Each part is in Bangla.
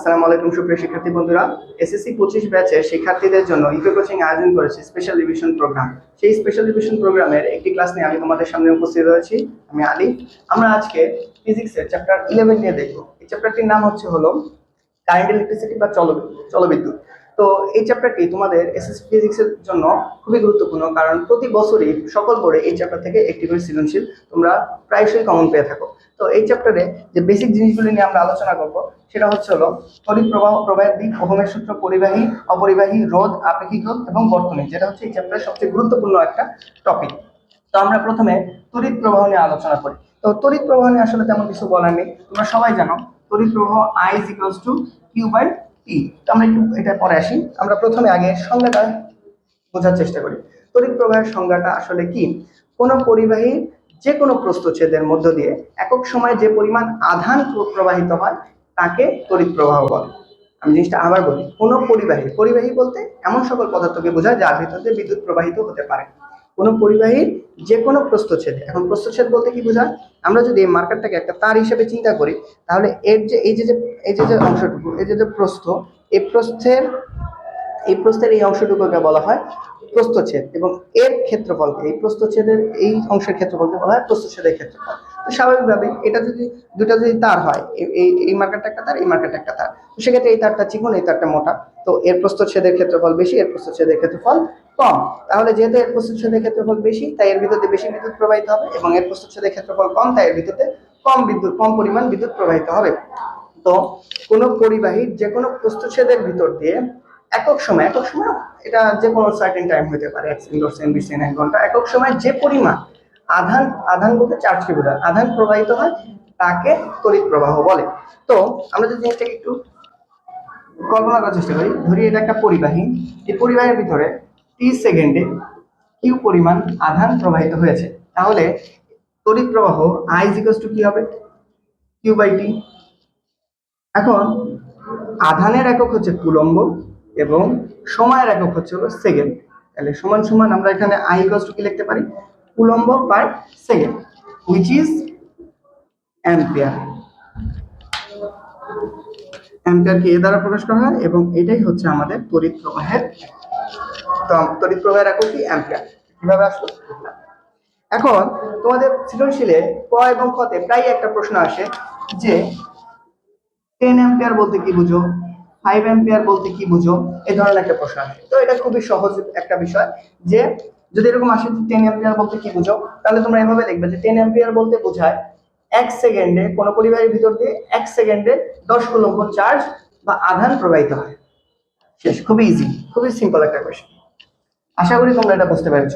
আসসালামু আলাইকুম, সুপ্রিয় শিক্ষার্থী বন্ধুরা। এসএসসি পঁচিশ ব্যাচের শিক্ষার্থীদের জন্য ইকো কোচিং আয়োজন করেছে স্পেশাল রিভিশন প্রোগ্রাম সেই স্পেশাল রিভিশন প্রোগ্রামের একটি ক্লাস নিয়ে আমি তোমাদের সামনে উপস্থিত হয়েছি আমি আলী। আমরা আজকে ফিজিক্সের চ্যাপ্টার ইলেভেন নিয়ে দেখব। এই চ্যাপ্টারটির নাম হচ্ছে হলো কারেন্ট ইলেকট্রিসিটি বা চল জলবিদ্যুৎ তো এই চ্যাপ্টারটি তোমাদের এসএসসি ফিজিক্সের জন্য খুবই গুরুত্বপূর্ণ, কারণ প্রতি বছরই সকল বোর্ডে এই চ্যাপ্টার থেকে একটি করে সৃজনশীল তোমরা প্রায়শই কমন পেয়ে থাকো। তো এই চ্যাপ্টারে যে বেসিক জিনিসগুলি নিয়ে আমরা আলোচনা করব, সেটা হচ্ছে হলো তড়িৎ প্রবাহ প্রবাহের দিক, ওহমের সূত্র পরিবাহী, অপরিবাহী, রোধ, আপেক্ষিক রোধ এবং বর্তনী, যেটা হচ্ছে এই চ্যাপ্টারের সবচেয়ে গুরুত্বপূর্ণ একটা টপিক তো আমরা প্রথমে তড়িৎ প্রবাহ নিয়ে আলোচনা করি। তো তড়িৎ প্রবাহ নিয়ে আসলে তেমন কিছু বলার নেই, তোমরা সবাই জানো, তড়িৎ প্রবাহ I is equals to Q by তো আমরা একটু এটা পরে আসি। আমরা প্রথমে আগে সংজ্ঞাটা বোঝার চেষ্টা করি। তড়িৎ প্রবাহের সংজ্ঞাটা আসলে কি? কোনো পরিবাহী যে কোনো প্রস্থচ্ছেদের মধ্য দিয়ে একক সময়ে যে পরিমাণ আধান প্রবাহিত হয়, তাকে তড়িৎ প্রবাহ বলে। আমি জিনিসটা আবার বলি, কোনো পরিবাহী পরিবাহী বলতে এমন সকল পদার্থকে বোঝায় যার ভিতর দিয়ে বিদ্যুৎ প্রবাহিত হতে পারে। কোনো পরিবাহীর যে কোনো প্রস্থচ্ছেদ। এখন প্রস্থচ্ছেদ বলতে কি বোঝায়? আমরা যদি এই মার্কারটাকে একটা তার হিসেবে চিন্তা করি, তাহলে এর যে, এই যে যে, এই যে যে অংশটুকু, এই যে যে প্রস্থ, এই প্রস্থের এই প্রস্থের এই অংশটুকুকে বলা হয় প্রস্থচ্ছেদ এবং এর ক্ষেত্রফলকে, এই প্রস্থচ্ছেদের, এই অংশের ক্ষেত্রফলকে বলা হয় প্রস্থচ্ছেদের ক্ষেত্রফল। তো স্বাভাবিকভাবে এটা যদি, দুটা যদি তার হয় এই এই মার্কারটা একটা তার, এই মার্কারটা একটা তার। তো সেক্ষেত্রে এই তারটা চিকন, এই তারটা মোটা। তো এর প্রস্থচ্ছেদের ক্ষেত্রফল বেশি, এর প্রস্থচ্ছেদের ক্ষেত্রফল কম। তাহলে যেহেতু এর প্রস্থচ্ছেদের ক্ষেত্রফল বেশি, তাই এর ভিতরে বেশি বিদ্যুৎ প্রবাহিত হবে এবং এর প্রস্থচ্ছেদের ক্ষেত্রফল কম, তাই এর ভিতরে কম বিদ্যুৎ, কম পরিমাণ বিদ্যুৎ প্রবাহিত হবে। তো কোনো পরিবাহী যে কোনো প্রস্থচ্ছেদের ভিতর দিয়ে একক সময় একক সময় এটা যে কোনো সার্টেন টাইম হতে পারে, এক সেকেন্ড, দশ সেকেন্ড, বিশ সেকেন্ড, এক ঘণ্টা, একক সময় যে পরিমাণ আধান আধান বলতে চার্জকে বোঝায় আধান প্রবাহিত হয়, তাকে তড়িৎ প্রবাহ বলে। তো আমরা যদি জিনিসটাকে একটু কল্পনা করার চেষ্টা করি, ধরি এটা একটা পরিবাহী, এই পরিবাহের ভিতরে টি সেকেন্ডে কিউ পরিমাণ আধান প্রবাহিত হয়েছে। তাহলে তড়িৎ প্রবাহ আই জিকস টু কি হবে? কিউ বাই টি এখন আধানের একক হচ্ছে কুলম্ব এবং সময়ের একক হচ্ছে হলো সেকেন্ড। তাহলে সমান সমান আমরা এখানে আই ইকুয়ালস টু কি লিখতে পারি? Coulomb per second which is ampere অ্যাম্পিয়ারকে A দ্বারা প্রকাশ করা হয় এবং এটাই হচ্ছে আমাদের তড়িৎ প্রবাহের তড়িৎ প্রবাহের একক কি? অ্যাম্পিয়ার কীভাবে আসলো? এখন তোমাদের সৃজনশীলে ক এবং খতে প্রায় একটা প্রশ্ন আসে যে টেন অ্যাম্পিয়ার বলতে কি বুঝো? ফাইভ অ্যাম্পিয়ার বলতে কি বুঝো? এই ধরনের একটা প্রশ্ন আসে। তো এটা খুবই সহজ একটা বিষয় যে, যদি এরকম আসে যে টেন অ্যাম্পিয়ার বলতে কি বুঝো, তাহলে তোমরা এভাবে লিখবে যে টেন অ্যাম্পিয়ার বলতে বোঝায় এক সেকেন্ডে কোনো পরিবারের ভিতর দিয়ে এক সেকেন্ডে দশ কুলম্ব চার্জ বা আধান প্রবাহিত হয়। শেষ। খুবই ইজি খুবই সিম্পল একটা কোয়েশ্চেন আশা করি তোমরা এটা বুঝতে পেরেছ।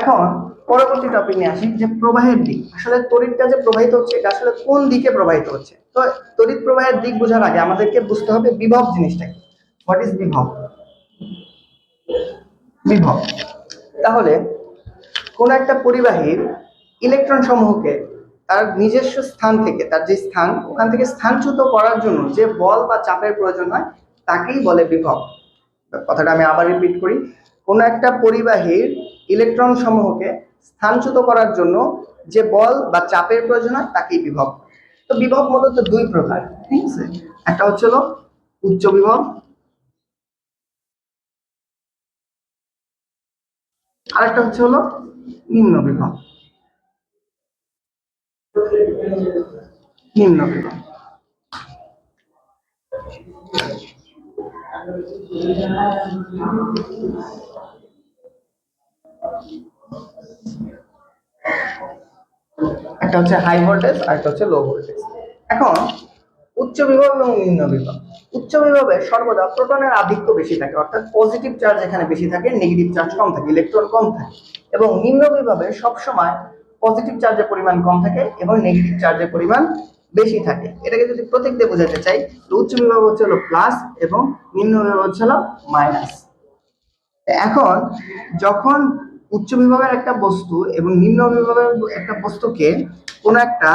এখন পরবর্তী টপিক নিয়ে আসি যে প্রবাহের দিক। আসলে তড়িৎটা যে প্রবাহিত হচ্ছে, এটা আসলে কোন দিকে প্রবাহিত হচ্ছে? তো তড়িৎ প্রবাহের দিক বোঝার আগে আমাদেরকে বুঝতে হবে বিভব জিনিসটা কি। হোয়াট ইজ বিভব? বিভব। তাহলে কোন একটা পরিবাহীর ইলেকট্রন সমূহকে তার নিজস্ব স্থান থেকে, তার যে স্থান, ওখান থেকে স্থানচ্যুত করার জন্য যে বল বা চাপের প্রয়োজন হয়, তাকেই বলে বিভব। কথাটা আমি আবার রিপিট করি। কোন একটা পরিবাহীর ইলেকট্রন সমূহকে স্থানচ্যুত করার জন্য যে বল বা চাপের প্রয়োজন হয় তাকেই বিভব। তো বিভব মূলত দুই প্রকার, ঠিক আছে? একটা হচ্ছে হলো উচ্চ বিভব আর একটা হচ্ছে হলো নিম্ন বিভব। নিম্ন বিভব। একটা হচ্ছে হাই ভোল্টেজ আর একটা হচ্ছে লো ভোল্টেজ এখন উচ্চ বিভব এবং নিম্ন বিভব। উচ্চ বিভবে সর্বদা প্রোটনের আধিক্য বেশি থাকে, অর্থাৎ পজিটিভ চার্জ এখানে বেশি থাকে নেগেটিভ চার্জ কম থাকে ইলেকট্রন কম থাকে। এবং নিম্ন বিভবে সবসময় পজিটিভ চার্জের পরিমাণ কম থাকে এবং নেগেটিভ চার্জের পরিমাণ বেশি থাকে। এটাকে যদি প্রতীক দিয়ে বোঝাতে চাই, তো উচ্চ বিভব হচ্ছে হলো প্লাস এবং নিম্ন বিভব হচ্ছে হলো মাইনাস এখন যখন উচ্চ বিভাগের একটা বস্তু এবং নিম্ন বিভাগের একটা বস্তুকে কোনো একটা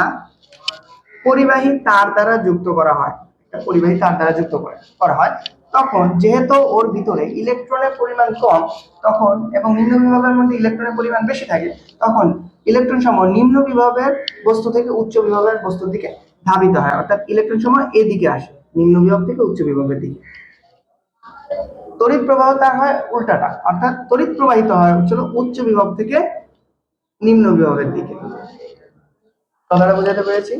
পরিবাহী তার দ্বারা যুক্ত করা হয়, একটা পরিবাহী তার দ্বারা যুক্ত করা করা হয়, তখন যেহেতু ওর ভিতরে ইলেকট্রনের পরিমাণ কম, তখন এবং নিম্ন বিভাগের মধ্যে ইলেকট্রনের পরিমাণ বেশি থাকে, তখন ইলেকট্রন সমূহ নিম্ন বিভাগের বস্তু থেকে উচ্চ বিভাগের বস্তুর দিকে ধাবিত হয়। অর্থাৎ ইলেকট্রন সময় এদিকে আসে, নিম্ন বিভব থেকে উচ্চ বিভবের দিকে। তড়িৎ প্রবাহ তার হয় উল্টাটা, অর্থাৎ তড়িৎ প্রবাহিত হয় হচ্ছিল উচ্চ বিভব থেকে নিম্ন বিভবের দিকে। কথাটা বোঝাতে পেরেছি?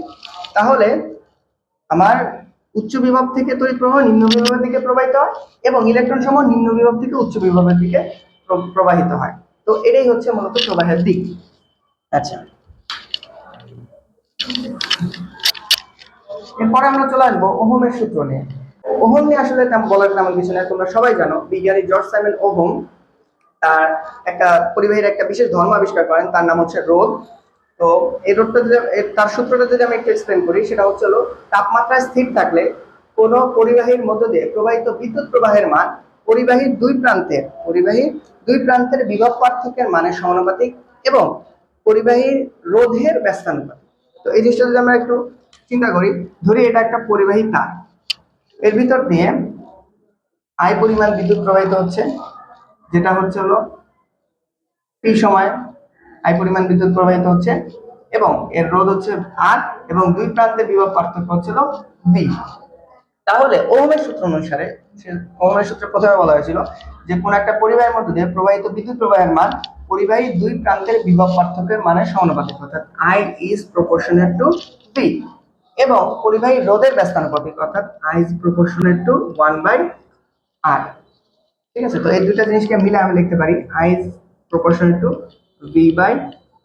তাহলে আমার উচ্চ বিভব থেকে তড়িৎ প্রবাহ নিম্ন বিভবের দিকে প্রবাহিত হয় এবং ইলেকট্রন সমূহ নিম্ন বিভব থেকে উচ্চ বিভবের দিকে প্র- প্রবাহিত হয়। তো এটাই হচ্ছে মূলত প্রবাহের দিক। আচ্ছা। এরপরে আমরা চলে আসব ওহমের সূত্র নিয়ে। ওহম নিয়ে আসলে তেমন বলার তেমন কিছু নেই, তোমরা সবাই জানো, বিজ্ঞানী জর্জ সাইমন ওহম তার একটা পরিবাহীর একটা বিশেষ ধর্ম আবিষ্কার করেন, তার নাম হচ্ছে রোদ। তো এই রোদটা যদি তার সূত্রটা যদি আমি একটু এক্সপ্লেন করি, সেটা হচ্ছে হলো তাপমাত্রা স্থির থাকলে কোন পরিবাহীর মধ্য দিয়ে প্রবাহিত বিদ্যুৎ প্রবাহের মান পরিবাহীর দুই প্রান্তের পরিবাহীর দুই প্রান্তের বিভব পার্থক্যের মানের সমানুপাতিক এবং পরিবাহীর রোধের ব্যস্তানুপাতিক। তো এই জিনিসটা যদি আমরা একটু চিন্তা করি, ধরি এটা একটা পরিবাহী তার। এর ভিতর দিয়ে আই পরিমাণ বিদ্যুৎ প্রবাহিত হচ্ছে, যেটা হচ্ছে হলো টি সময় আই পরিমাণ বিদ্যুৎ প্রবাহিত হচ্ছে, এবং এর রোধ হচ্ছে আর এবং দুই প্রান্তের বিভব পার্থক্য হচ্ছে হচ্ছিল বি তাহলে ওহমের সূত্র অনুসারে ওহমের সূত্রে প্রথমে বলা হয়েছিল যে কোন একটা পরিবাহের মধ্যে দিয়ে প্রবাহিত বিদ্যুৎ প্রবাহের মান পরিবাহী দুই প্রান্তের বিভব পার্থক্যের মানের সমানুপাতিক, অর্থাৎ I is proportional to V এবং পরিবাহী রোধের ব্যস্তানুপাতিক, অর্থাৎ I is to one by R ঠিক আছে? তো এই দুইটা জিনিসকে মিলে আমি লিখতে পারি I is proportional to V by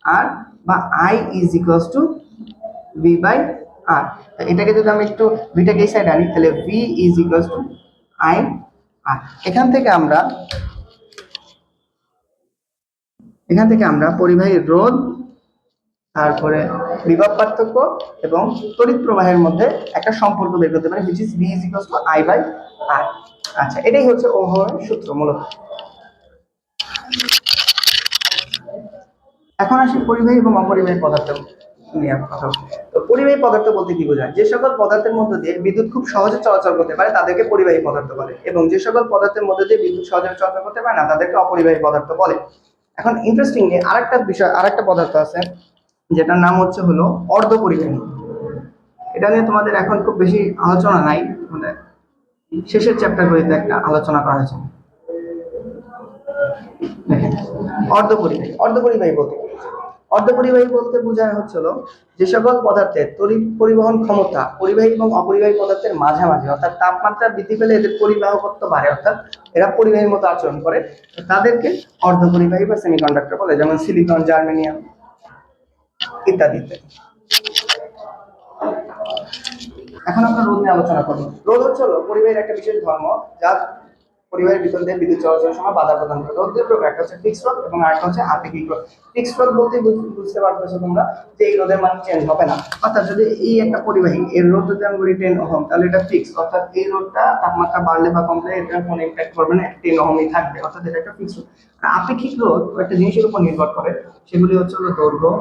R বা I is equals to V by R এটাকে যদি আমি একটু ভিটাকে এই সাইডে আনি, তাহলে V is equals to I R এখান থেকে আমরা, এখান থেকে আমরা পরিবাহী রোধ, তারপরে বিভব পার্থক্য এবং তড়িৎ প্রবাহের মধ্যে একটা সম্পর্ক বের করতে পারি which is V is equals to I by R আচ্ছা এটাই হচ্ছে ওহমের সূত্র মূলত। এখন আসি পরিবাহী এবং অপরিবাহী পদার্থ নিয়ে কথা। তো পরিবাহী পদার্থ বলতে কি বোঝায়? যে সকল পদার্থের মধ্যে দিয়ে বিদ্যুৎ খুব সহজে চলাচল করতে পারে, তাদেরকে পরিবাহী পদার্থ বলে। এবং যে সকল পদার্থের মধ্যে দিয়ে বিদ্যুৎ সহজে চলাচল করতে পারে না, তাদেরকে অপরিবাহী পদার্থ বলে। এখন ইন্টারেস্টিংলি আরেকটা বিষয়, আরেকটা পদার্থ আছে যেটার নাম হচ্ছে হলো অর্ধ পরিবাহী এটা নিয়ে তোমাদের এখন খুব বেশি আলোচনা নাই। মানে শেষের চ্যাপ্টারগুলিতে একটা আলোচনা করা হয়েছে। অর্ধপরিবাহী অর্ধপরিবাহী বলতে অর্ধপরিবাহী বলতে বোঝায় হচ্ছিল যে সকল পদার্থের তড়িৎ পরিবহন ক্ষমতা পরিবাহী এবং অপরিবাহী পদার্থের মাঝামাঝি, অর্থাৎ তাপমাত্রা বৃদ্ধি পেলে এদের পরিবাহকত্ব বাড়ে, অর্থাৎ এরা পরিবাহীর মতো আচরণ করে। তাদেরকে অর্ধপরিবাহী বা সেমিকন্ডাক্টর বলে, যেমন সিলিকন জার্মেনিয়াম ইত্যাদি ইত্যাদি এখন আমরা রোদ নিয়ে আলোচনা করব। রোদ হচ্ছে হলো পরিবাহের একটা বিশেষ ধর্ম, যা পরিবারের ভিতর দিয়ে বিদ্যুৎ চলাচলের সময় বাধা প্রদান করে। রোদ দুই প্রকার একটা হচ্ছে ফিক্স রোদ এবং আরেকটা হচ্ছে আপেক্ষিক রোদ ফিক্স রোদ বলতে বুঝতে পারতেছো তোমরা যে এই রোদের মান চেঞ্জ হবে না। অর্থাৎ যদি এই একটা পরিবাহী, এর রোদ যদি আমি বলি টেন ওহম, তাহলে এটা ফিক্স অর্থাৎ এই রোদটা তাপমাত্রা বাড়লে বা কমলে এটা কোনো ইম্প্যাক্ট করবে না টেন ওহমই থাকবে। অর্থাৎ এটা একটা ফিক্স রোদ আর আপেক্ষিক রোদ একটা জিনিসের উপর নির্ভর করে। সেগুলি হচ্ছে হলো দৈর্ঘ্য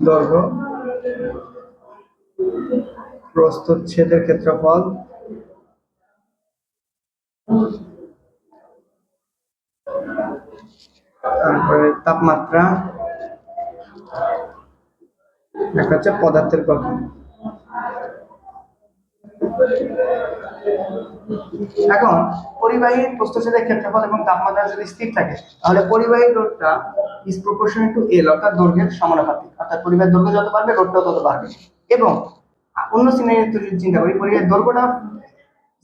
দৈর্ঘ্য প্রস্তুচ্ছেদের ক্ষেত্রফল তারপরে তাপমাত্রা একটা হচ্ছে পদার্থের গঠন। এখন, পরিবাহীর প্রস্থচ্ছেদের ক্ষেত্রফল এবং তাপমাত্রা যদি স্থির থাকে, তাহলে পরিবাহী রোধটা ইজ প্রপোর্শনাল টু এল অর্থাৎ দৈর্ঘ্যের সমানুপাতিক। অর্থাৎ পরিবাহীর দৈর্ঘ্য যত বাড়বে রোধটাও তত বাড়বে। এবং অন্য সিনারি যদি চিন্তা করি, পরিবাহীর দৈর্ঘ্যটা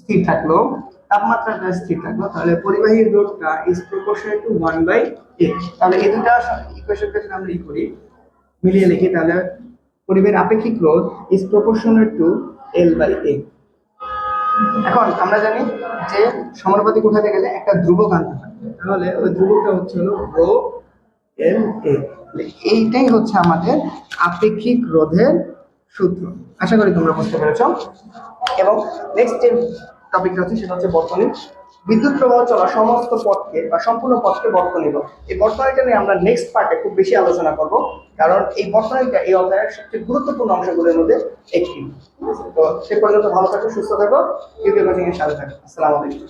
স্থির থাকল তাপমাত্রাটা স্থির থাকল, তাহলে পরিবাহীর রোধটা is proportional to one by A তাহলে এই দুটা ইকুয়েশনকে যদি আমরা ই করি, মিলিয়ে লিখি, তাহলে পরিবাহীর আপেক্ষিক রোধ is proportional to L by A এখন আমরা জানি যে সমানুপাতিক উঠাতে গেলে একটা ধ্রুবক আনতে হয়। তাহলে ওই ধ্রুবকটা হচ্ছে হলো রো এল এ এইটাই হচ্ছে আমাদের আপেক্ষিক রোধের সূত্র। আশা করি তোমরা বুঝতে পেরেছ। এবং নেক্সট যে টপিকটা হচ্ছে সেটা হচ্ছে বর্তনী। বিদ্যুৎ প্রবাহ চলা সমস্ত পথকে বা সম্পূর্ণ পথকে বর্তনী এই বর্তনীটা নিয়ে আমরা নেক্সট পার্টে খুব বেশি আলোচনা করব। কারণ এই বর্তনীটা এই অধ্যায়ের সবচেয়ে গুরুত্বপূর্ণ অংশগুলোর মধ্যে একটি। তো সে পর্যন্ত ভালো থাকো, সুস্থ থাকো ইউকে কোচিং এর সাথে থাকো। আসসালামু আলাইকুম।